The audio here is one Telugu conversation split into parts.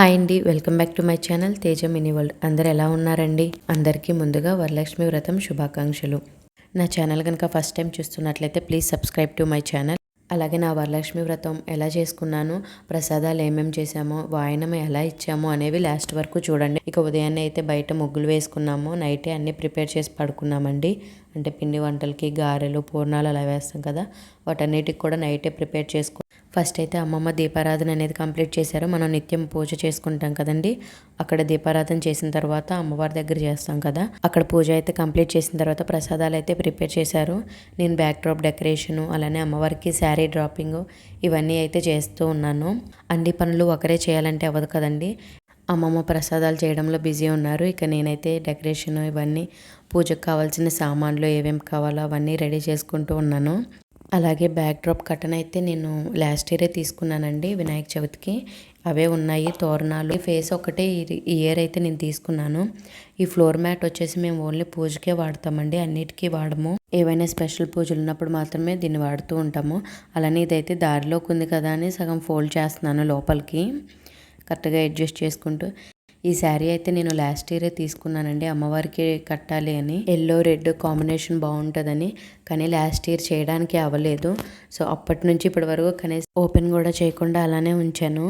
హాయ్ అండి welcome back to my channel Teja mini world. అందరు ఎలా ఉన్నారండి? అందరికీ ముందుగా వరలక్ష్మి వ్రతం శుభాకాంక్షలు. నా ఛానల్ కనుక ఫస్ట్ టైం చూస్తున్నట్లయితే please subscribe to my channel. అలాగే నా వరలక్ష్మి వ్రతం ఎలా చేసుకున్నాను ప్రసాదాలు ఏమేమి చేశామో వాయనం ఎలా ఇచ్చామో అనేవి లాస్ట్ వరకు చూడండి. ఇక ఉదయాన్నే అయితే బయట ముగ్గులు వేసుకున్నాము నైటే అన్నీ ప్రిపేర్ చేసి పడుకున్నామండి. అంటే పిండి వంటలకి గారెలు పూర్ణాలు అలా వేస్తాం కదా. వాటన్నిటికి కూడా నైటే ప్రిపేర్ చేసుకో. ఫస్ట్ అయితే అమ్మమ్మ దీపారాధన అనేది కంప్లీట్ చేశారు. మనం నిత్యం పూజ చేసుకుంటాం కదండి. అక్కడ దీపారాధన చేసిన తర్వాత అమ్మవారి దగ్గర చేస్తాం కదా. అక్కడ పూజ అయితే కంప్లీట్ చేసిన తర్వాత ప్రసాదాలు అయితే ప్రిపేర్ చేశారు. నేను బ్యాక్ డ్రాప్ డెకరేషను అలానే అమ్మవారికి శారీ డ్రాపింగ్ ఇవన్నీ అయితే చేస్తూ ఉన్నాను. అన్ని పనులు ఒకరే చేయాలంటే అవ్వదు కదండి. అమ్మమ్మ ప్రసాదాలు చేయడంలో బిజీ ఉన్నారు. ఇక నేనైతే డెకరేషన్ ఇవన్నీ పూజకు కావాల్సిన సామాన్లు ఏమేమి కావాలో అవన్నీ రెడీ చేసుకుంటూ ఉన్నాను. అలాగే బ్యాక్ డ్రాప్ కటన్ అయితే నేను లాస్ట్ ఇయరే తీసుకున్నానండి వినాయక చవితికి. అవే ఉన్నాయి తోరణాలు. ఫేస్ ఒకటే ఇయర్ అయితే నేను తీసుకున్నాను. ఈ ఫ్లోర్ మ్యాట్ వచ్చేసి మేము ఓన్లీ పూజకే వాడతామండి అన్నిటికీ వాడము. ఏవైనా స్పెషల్ పూజలు ఉన్నప్పుడు మాత్రమే దీన్ని వాడుతూ ఉంటాము. అలానే ఇదైతే దారిలోకి ఉంది కదా అని సగం ఫోల్డ్ చేస్తున్నాను లోపలికి. కరెక్ట్గా అడ్జస్ట్ చేసుకుంటూ ఈ శారీ అయితే నేను లాస్ట్ ఇయరే తీసుకున్నానండి. అమ్మవారికి కట్టాలి అని. ఎల్లో రెడ్ కాంబినేషన్ బాగుంటుందని కానీ లాస్ట్ ఇయర్ చేయడానికి అవ్వలేదు. సో అప్పటి నుంచి ఇప్పటి వరకు కనీసం ఓపెన్ కూడా చేయకుండా అలానే ఉంచాను.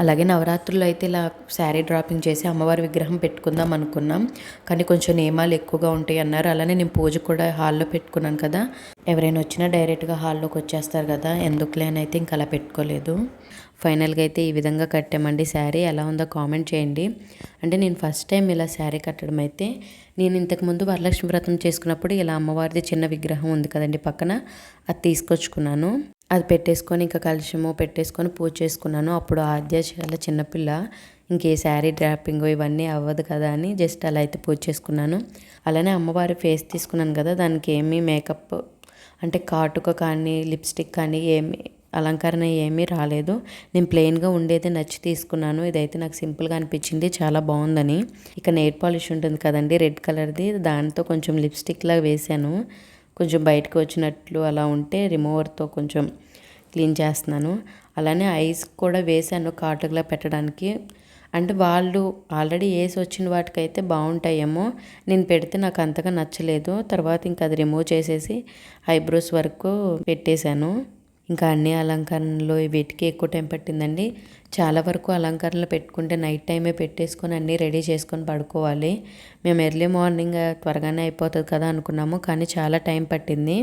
అలాగే నవరాత్రుల్లో అయితే ఇలా శారీ డ్రాపింగ్ చేసి అమ్మవారి విగ్రహం పెట్టుకుందాం అనుకున్నాం. కానీ కొంచెం నియమాలు ఎక్కువగా ఉంటాయి అన్నారు. అలానే నేను పూజ కూడా హాల్లో పెట్టుకున్నాను కదా. ఎవరైనా వచ్చినా డైరెక్ట్గా హాల్లోకి వచ్చేస్తారు కదా. ఎందుకులే అని అయితే ఇంకా అలా పెట్టుకోలేదు. ఫైనల్గా అయితే ఈ విధంగా కట్టామండి శారీ. ఎలా ఉందో కామెంట్ చేయండి. అంటే నేను ఫస్ట్ టైం ఇలా శారీ కట్టడం అయితే నేను ఇంతకుముందు వరలక్ష్మి వ్రతం చేసుకున్నప్పుడు ఇలా అమ్మవారిది చిన్న విగ్రహం ఉంది కదండి పక్కన అది తీసుకొచ్చుకున్నాను. అది పెట్టేసుకొని ఇంకా కలుషము పెట్టేసుకొని పూజ చేసుకున్నాను. అప్పుడు ఆద్య చాలా చిన్నపిల్ల ఇంకే శారీ డ్రాపింగ్ ఇవన్నీ అవ్వదు కదా అని జస్ట్ అలా అయితే పూజ చేసుకున్నాను. అలానే అమ్మవారి ఫేస్ తీసుకున్నాను కదా దానికి ఏమీ మేకప్ అంటే కాటుక కానీ లిప్స్టిక్ కానీ ఏమి అలంకరణ ఏమీ రాలేదు. నేను ప్లెయిన్గా ఉండేది నచ్చి తీసుకున్నాను. ఇదైతే నాకు సింపుల్గా అనిపించింది చాలా బాగుందని. ఇక నెయిల్ పాలిష్ ఉంటుంది కదండి రెడ్ కలర్ది. దాంతో కొంచెం లిప్స్టిక్లా వేశాను. కొంచెం బయటకు వచ్చినట్లు అలా ఉంటే రిమూవర్తో కొంచెం క్లీన్ చేస్తున్నాను. అలానే ఐస్ కూడా వేసాను కాటుకలా పెట్టడానికి. అంటే వాళ్ళు ఆల్రెడీ వేసి వచ్చిన వాటికైతే బాగుంటాయేమో. నేను పెడితే నాకు అంతగా నచ్చలేదు. తర్వాత ఇంకా అది రిమూవ్ చేసేసి ఐబ్రోస్ వరకు పెట్టేశాను. ఇంకా అన్ని అలంకరణలు వీటికి ఎక్కువ టైం పట్టిందండి. చాలా వరకు అలంకరణలు పెట్టుకుంటే నైట్ టైమే పెట్టేసుకొని అన్నీ రెడీ చేసుకొని పడుకోవాలి. మేము ఎర్లీ మార్నింగ్ త్వరగానే అయిపోతుంది కదా అనుకున్నాము కానీ చాలా టైం పట్టింది.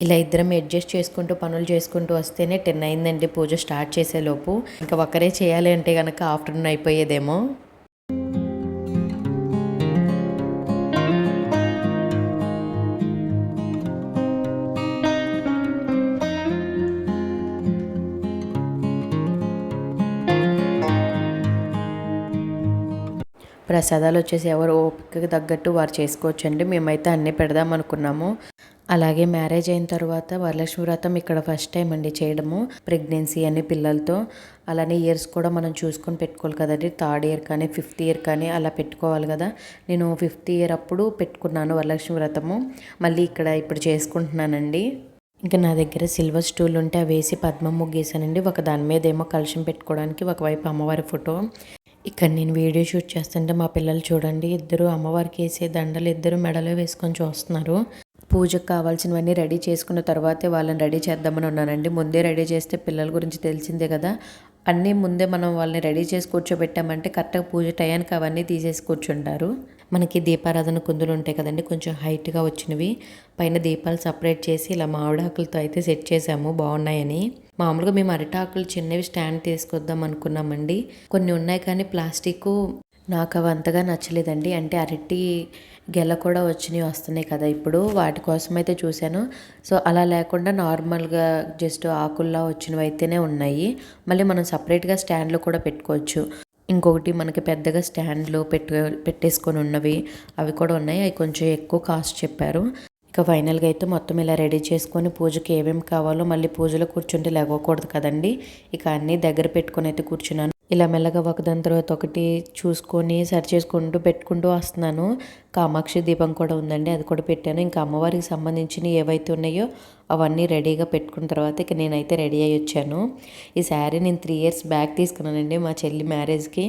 ఇలా ఇద్దరం అడ్జస్ట్ చేసుకుంటూ పనులు చేసుకుంటూ వస్తేనే టెన్ అయిందండి. పూజ స్టార్ట్ చేసేలోపు. ఇంకా ఒకరే చేయాలి అంటే కనుక ఆఫ్టర్నూన్ అయిపోయేదేమో. ప్రసాదాలు వచ్చేసి ఎవరు ఓపికకి తగ్గట్టు వారు చేసుకోవచ్చండి. మేమైతే అన్నీ పెడదాం అనుకున్నాము. అలాగే మ్యారేజ్ అయిన తర్వాత వరలక్ష్మి వ్రతం ఇక్కడ ఫస్ట్ టైం అండి చేయడము ప్రెగ్నెన్సీ అని పిల్లలతో. అలానే ఇయర్స్ కూడా మనం చూసుకొని పెట్టుకోవాలి కదండి. థర్డ్ ఇయర్ కానీ ఫిఫ్త్ ఇయర్ కానీ అలా పెట్టుకోవాలి కదా. నేను ఫిఫ్త్ ఇయర్ అప్పుడు పెట్టుకున్నాను వరలక్ష్మి వ్రతము. మళ్ళీ ఇక్కడ ఇప్పుడు చేసుకుంటున్నానండి. ఇంకా నా దగ్గర సిల్వర్ స్టూల్ ఉంటే అవి వేసి పద్మం ముగ్గేసానండి ఒక దాని మీద ఏమో కలుషం పెట్టుకోవడానికి ఒకవైపు అమ్మవారి ఫోటో. ఇక్కడ నేను వీడియో షూట్ చేస్తుంటే మా పిల్లలు చూడండి ఇద్దరు అమ్మవారికి వేసే దండలు ఇద్దరు మెడలో వేసుకొని చూస్తున్నారు. పూజకు కావాల్సినవన్నీ రెడీ చేసుకున్న తర్వాతే వాళ్ళని రెడీ చేద్దామని ఉన్నానండి. ముందే రెడీ చేస్తే పిల్లల గురించి తెలిసిందే కదా. అన్నీ ముందే మనం వాళ్ళని రెడీ చేసి కూర్చోబెట్టామంటే కరెక్ట్గా పూజ టయానికి అవన్నీ తీసేసి కూర్చుంటారు. మనకి దీపారాధన కుందులు ఉంటాయి కదండి కొంచెం హైట్గా వచ్చినవి. పైన దీపాలు సపరేట్ చేసి ఇలా మామిడాకులతో అయితే సెట్ చేసాము బాగున్నాయని. మామూలుగా మేము అరిటాకులు చిన్నవి స్టాండ్ తీసుకొద్దాం అనుకున్నామండి. కొన్ని ఉన్నాయి కానీ ప్లాస్టిక్ నాకు అవి అంతగా నచ్చలేదండి. అంటే అరటి గెల కూడా వచ్చినవి వస్తున్నాయి కదా ఇప్పుడు వాటి కోసం అయితే చూశాను. సో అలా లేకుండా నార్మల్గా జస్ట్ ఆకుల్లా వచ్చినవి అయితేనే ఉన్నాయి. మళ్ళీ మనం సపరేట్గా స్టాండ్లో కూడా పెట్టుకోవచ్చు. ఇంకొకటి మనకి పెద్దగా స్టాండ్లో పెట్టు పెట్టేసుకొని ఉన్నవి అవి కూడా ఉన్నాయి. అవి కొంచెం ఎక్కువ కాస్ట్ చెప్పారు. ఇక ఫైనల్గా అయితే మొత్తం ఇలా రెడీ చేసుకొని పూజకి ఏమేమి కావాలో మళ్ళీ పూజలో కూర్చుంటే లేవకూడదు కదండి. ఇక అన్నీ దగ్గర పెట్టుకొని అయితే కూర్చున్నాను. ఇలా మెల్లగా ఒకదాని తర్వాత ఒకటి చూసుకొని సరి చేసుకుంటూ పెట్టుకుంటూ వస్తున్నాను. కామాక్షి దీపం కూడా ఉందండి అది కూడా పెట్టాను. ఇంకా అమ్మవారికి సంబంధించినవి ఏవైతే ఉన్నాయో అవన్నీ రెడీగా పెట్టుకున్న తర్వాత ఇక నేనైతే రెడీ అయ్యి వచ్చాను. ఈ శారీ నేను త్రీ ఇయర్స్ బ్యాక్ తీసుకున్నానండి మా చెల్లి మ్యారేజ్కి.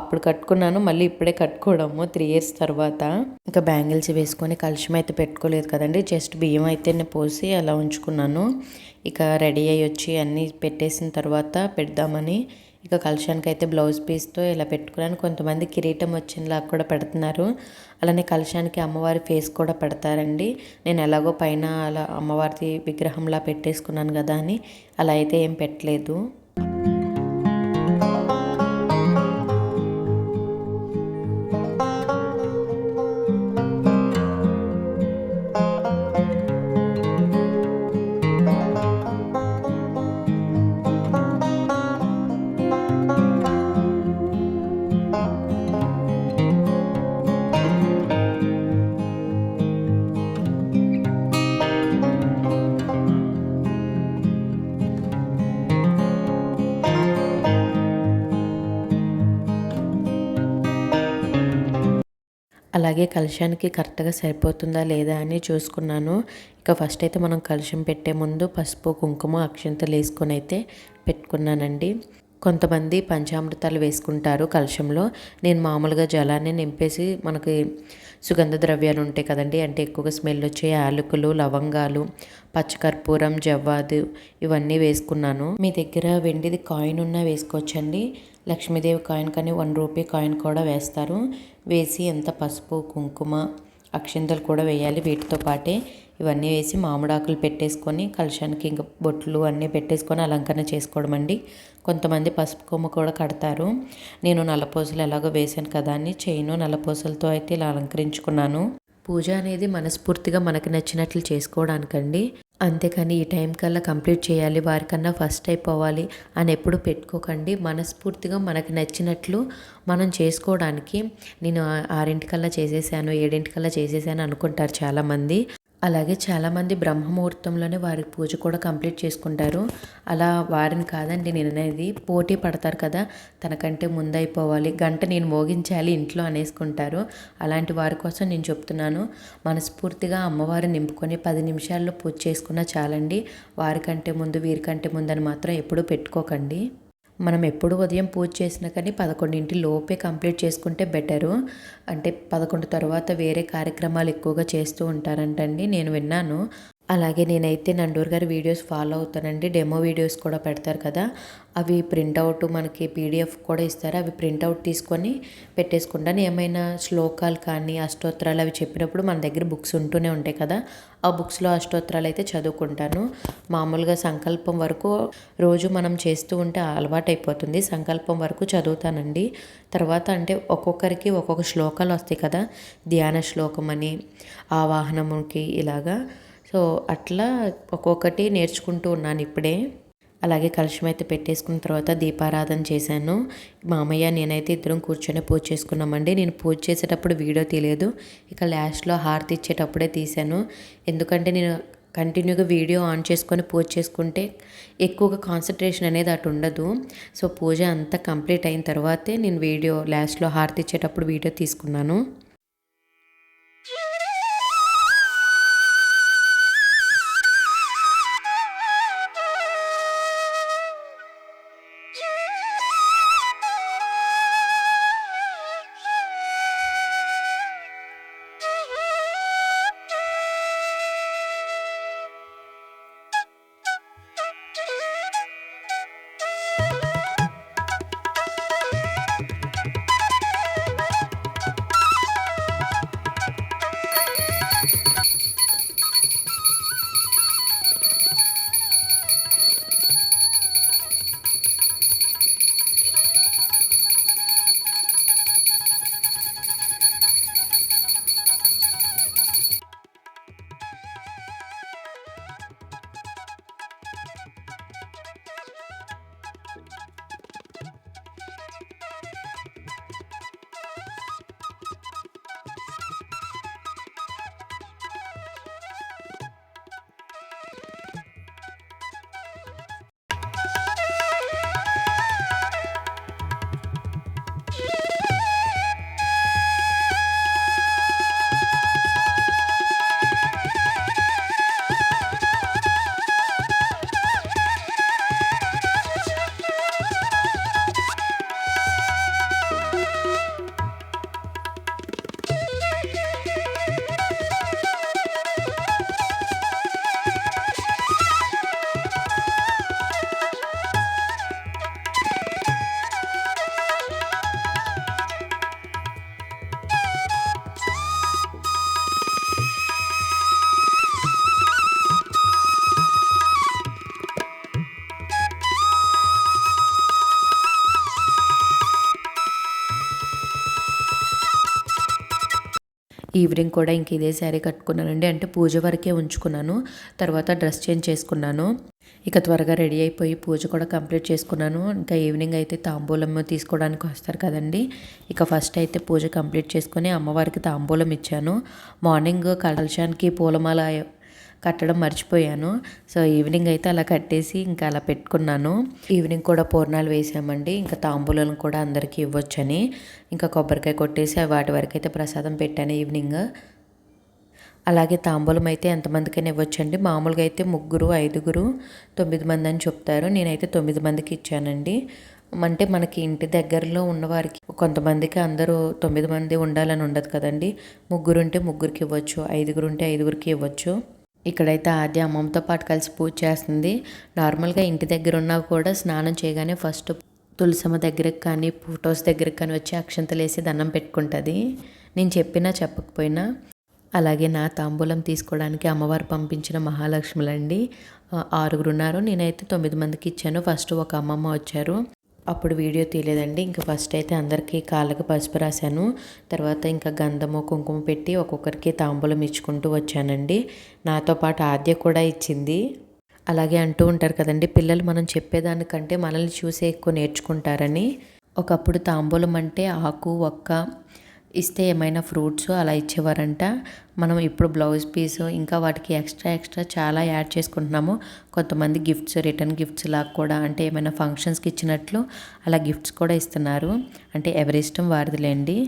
అప్పుడు కట్టుకున్నాను మళ్ళీ ఇప్పుడే కట్టుకోవడము త్రీ ఇయర్స్ తర్వాత. ఇంకా బ్యాంగిల్స్ వేసుకొని కలుషం అయితే పెట్టుకోలేదు కదండి జస్ట్ బియ్యం అయితే పోసి అలా ఉంచుకున్నాను. ఇక రెడీ అయ్యి వచ్చి అన్నీ పెట్టేసిన తర్వాత పెడదామని ఇక కలశానికి అయితే బ్లౌజ్ పీస్తో ఇలా పెట్టుకున్నాను. కొంతమంది కిరీటం వచ్చినలా కూడా పెడుతున్నారు. అలానే కలశానికి అమ్మవారి ఫేస్ కూడా పెడతారండి. నేను ఎలాగో పైన అలా అమ్మవారి విగ్రహంలా పెట్టేసుకున్నాను కదా అని. అలా అయితే ఏం పెట్టలేదు. అలాగే కలశానికి కరెక్ట్గా సరిపోతుందా లేదా అని చూసుకున్నాను. ఇక ఫస్ట్ అయితే మనం కలశం పెట్టే ముందు పసుపు కుంకుమ అక్షంతలు వేసుకొని అయితే పెట్టుకున్నానండి. కొంతమంది పంచామృతాలు వేసుకుంటారు కలశంలో నేను మామూలుగా జలాన్ని నింపేసి మనకి సుగంధ ద్రవ్యాలు ఉంటాయి కదండి అంటే ఎక్కువగా స్మెల్ వచ్చే యాలకులు లవంగాలు పచ్చకర్పూరం జవ్వాదు ఇవన్నీ వేసుకున్నాను. మీ దగ్గర వెండిది కాయిన్ ఉన్నా వేసుకోవచ్చండి? లక్ష్మీదేవి కాయిన్ కానీ వన్ రూపీ కాయిన్ కూడా వేస్తారు. వేసి ఎంత? పసుపు కుంకుమ అక్షింతలు కూడా వేయాలి వీటితో పాటే. ఇవన్నీ వేసి మామిడాకులు పెట్టేసుకొని కలశానికి ఇంకా బొట్లు అన్నీ పెట్టేసుకొని అలంకరణ చేసుకోవడం అండి. కొంతమంది పసుపు కొమ్మ కూడా కడతారు. నేను నల్లపూసలు ఎలాగో వేసాను కదా అని చైను నల్లపూసలతో అయితే ఇలా అలంకరించుకున్నాను. పూజ అనేది మనస్ఫూర్తిగా మనకు నచ్చినట్లు చేసుకోవడానికండి. అంతేకాని ఈ టైం కల్లా కంప్లీట్ చేయాలి వారికన్నా ఫస్ట్ అయిపోవాలి అని ఎప్పుడు పెట్టుకోకండి. మనస్ఫూర్తిగా మనకు నచ్చినట్లు మనం చేసుకోవడానికి నేను ఆరింటికల్లా చేసేసాను ఏడింటికల్లా చేసేసాను అనుకుంటారు చాలామంది. అలాగే చాలామంది బ్రహ్మముహూర్తంలోనే వారి పూజ కూడా కంప్లీట్ చేసుకుంటారు. అలా వారిని కాదండి నేను అనేది పోటీ పడతారు కదా తనకంటే ముందైపోవాలి గంట నేను మోగించాలి ఇంట్లో అనేసుకుంటారు. అలాంటి వారి కోసం నేను చెప్తున్నాను. మనస్ఫూర్తిగా అమ్మవారిని నింపుకొని పది నిమిషాల్లో పూజ చేసుకున్నా చాలండి. వారికంటే ముందు వీరికంటే ముందు అని మాత్రం ఎప్పుడూ పెట్టుకోకండి. మనం ఎప్పుడు ఉదయం పూజ చేసినా కానీ పదకొండింటి లోపే కంప్లీట్ చేసుకుంటే బెటరు. అంటే పదకొండు తర్వాత వేరే కార్యక్రమాలు ఎక్కువగా చేస్తూ ఉంటారంటండి. నేను విన్నాను. అలాగే నేనైతే నండూర్ గారి వీడియోస్ ఫాలో అవుతానండి. డెమో వీడియోస్ కూడా పెడతారు కదా. అవి ప్రింట్అవుట్ మనకి పీడిఎఫ్ కూడా ఇస్తారు. అవి ప్రింట్అవుట్ తీసుకొని పెట్టేసుకుంటాను. ఏమైనా శ్లోకాలు కానీ అష్టోత్తరాలు అవి చెప్పినప్పుడు మన దగ్గర బుక్స్ ఉంటూనే ఉంటాయి కదా. ఆ బుక్స్లో అష్టోత్తరాలు అయితే చదువుకుంటాను. మామూలుగా సంకల్పం వరకు రోజు మనం చేస్తూ ఉంటే అలవాటు అయిపోతుంది సంకల్పం వరకు చదువుతానండి. తర్వాత అంటే ఒక్కొక్కరికి ఒక్కొక్క శ్లోకాలు వస్తాయి కదా. ధ్యాన శ్లోకం అని ఆవాహనముకి ఇలాగా సో అట్లా ఒక్కొక్కటి నేర్చుకుంటూ ఉన్నాను ఇప్పుడే. అలాగే కలుషం అయితే పెట్టేసుకున్న తర్వాత దీపారాధన చేశాను. మామయ్య నేనైతే ఇద్దరం కూర్చొని పూజ చేసుకున్నామండి. నేను పూజ చేసేటప్పుడు వీడియో తీయలేదు. ఇక లాస్ట్లో హారతి ఇచ్చేటప్పుడే తీశాను. ఎందుకంటే నేను కంటిన్యూగా వీడియో ఆన్ చేసుకొని పూజ చేసుకుంటే ఎక్కువగా కాన్సన్ట్రేషన్ అనేది అటు ఉండదు. సో పూజ అంతా కంప్లీట్ అయిన తర్వాతే నేను వీడియో లాస్ట్లో హారతి ఇచ్చేటప్పుడు వీడియో తీసుకున్నాను. ఈవినింగ్ కూడా ఇంక ఇదే శారీ కట్టుకున్నానండి. అంటే పూజ వరకే ఉంచుకున్నాను. తర్వాత డ్రెస్ చేంజ్ చేసుకున్నాను. ఇక త్వరగా రెడీ అయిపోయి పూజ కూడా కంప్లీట్ చేసుకున్నాను. ఇంకా ఈవినింగ్ అయితే తాంబూలం తీసుకోవడానికి వస్తారు కదండి. ఇక ఫస్ట్ అయితే పూజ కంప్లీట్ చేసుకొని అమ్మవారికి తాంబూలం ఇచ్చాను. మార్నింగ్ కలశానికి పూలమాల కట్టడం మర్చిపోయాను. సో ఈవినింగ్ అయితే అలా కట్టేసి ఇంకా అలా పెట్టుకున్నాను. ఈవినింగ్ కూడా పూర్ణాలు వేసామండి. ఇంకా తాంబూలను కూడా అందరికీ ఇవ్వచ్చని. ఇంకా కొబ్బరికాయ కొట్టేసి వాటి వరకు అయితే ప్రసాదం పెట్టాను ఈవినింగ్. అలాగే తాంబూలం అయితే ఎంతమందికైనా ఇవ్వచ్చండి. మామూలుగా అయితే ముగ్గురు ఐదుగురు తొమ్మిది మంది అని చెప్తారు. నేనైతే తొమ్మిది మందికి ఇచ్చానండి. అంటే మనకి ఇంటి దగ్గరలో ఉన్నవారికి కొంతమందికి అందరూ తొమ్మిది మంది ఉండాలని ఉండదు కదండి. ముగ్గురు ఉంటే ముగ్గురికి ఇవ్వచ్చు ఐదుగురు ఉంటే ఐదుగురికి ఇవ్వచ్చు. ఇక్కడైతే ఆద్య అమ్మమ్మతో పాటు కలిసి పూజ చేస్తుంది. నార్మల్గా ఇంటి దగ్గర ఉన్నా కూడా స్నానం చేయగానే ఫస్ట్ తులసమ్మ దగ్గరకు కానీ ఫొటోస్ దగ్గరకు కానీ వచ్చి అక్షంతలేసి దండం పెట్టుకుంటుంది. నేను చెప్పినా చెప్పకపోయినా. అలాగే నా తాంబూలం తీసుకోవడానికి అమ్మవారు పంపించిన మహాలక్ష్ములండి. ఆరుగురు ఉన్నారు. నేనైతే తొమ్మిది మందికి ఇచ్చాను. ఫస్ట్ ఒక అమ్మమ్మ వచ్చారు. అప్పుడు వీడియో తీయలేదండి. ఇంకా ఫస్ట్ అయితే అందరికీ కాళ్ళకు పసుపు రాశాను. తర్వాత ఇంకా గంధము కుంకుమ పెట్టి ఒక్కొక్కరికి తాంబూలం ఇచ్చుకుంటూ వచ్చానండి. నాతో పాటు ఆద్య కూడా ఇచ్చింది. అలాగే అంటూ ఉంటారు కదండి పిల్లలు మనం చెప్పేదానికంటే మనల్ని చూసే ఎక్కువ నేర్చుకుంటారని. ఒకప్పుడు తాంబూలం అంటే ఆకు ఒక్క ఇస్తే ఏమైనా ఫ్రూట్స్ అలా ఇచ్చేవారంట. మనం ఇప్పుడు బ్లౌజ్ పీస్ ఇంకా వాటికి ఎక్స్ట్రా ఎక్స్ట్రా చాలా యాడ్ చేసుకుంటున్నాము. కొంతమంది గిఫ్ట్స్ రిటర్న్ గిఫ్ట్స్ లాగా కూడా అంటే ఏమైనా ఫంక్షన్స్కి ఇచ్చినట్లు అలా గిఫ్ట్స్ కూడా ఇస్తున్నారు. అంటే ఎవరి ఇష్టం వారిదిలేండి.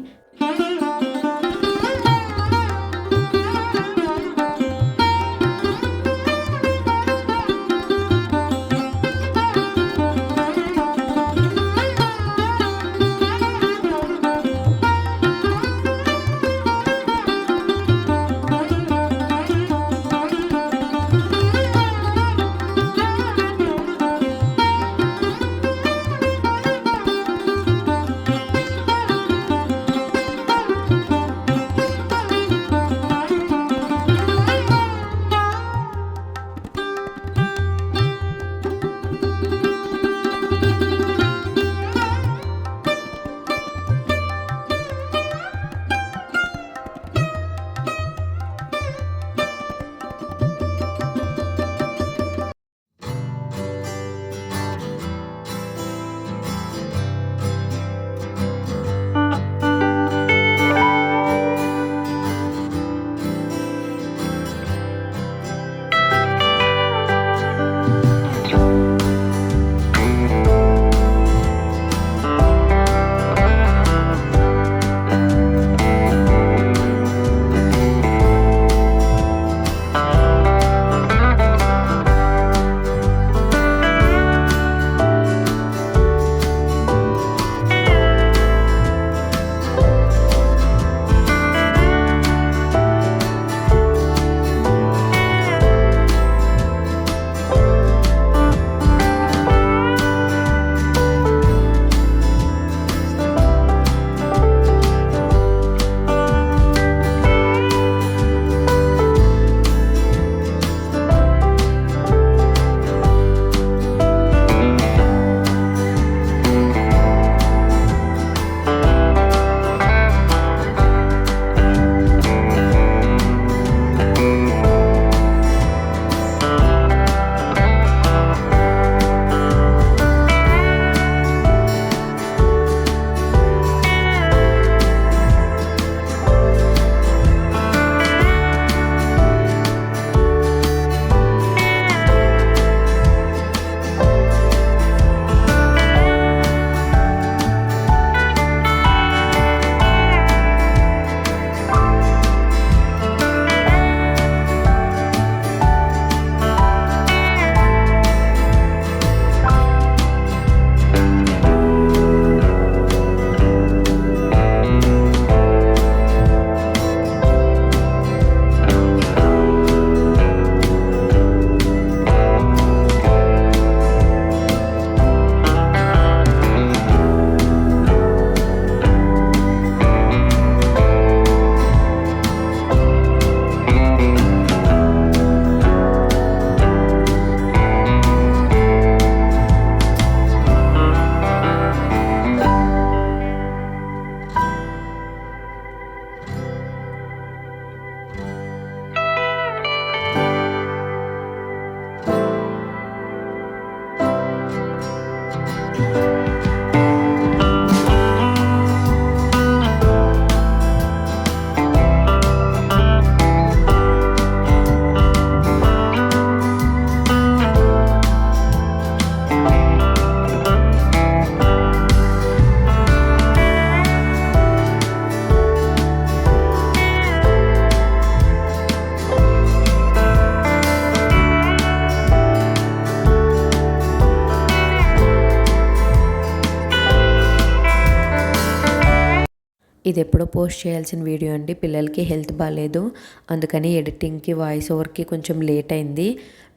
ఇది ఎప్పుడో పోస్ట్ చేయాల్సిన వీడియో అండి. పిల్లలకి హెల్త్ బాగాలేదు అందుకని ఎడిటింగ్కి వాయిస్ ఓవర్కి కొంచెం లేట్ అయింది.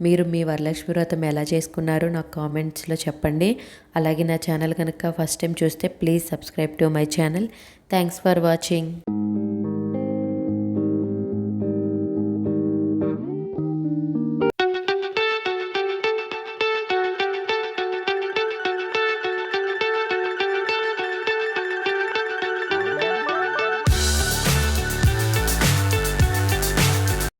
మీరు మీ వరలక్ష్మి వ్రతం ఎలా చేసుకున్నారో నాకు కామెంట్స్లో చెప్పండి. అలాగే నా ఛానల్ కనుక ఫస్ట్ టైం చూస్తే please subscribe to my channel. Thanks for watching.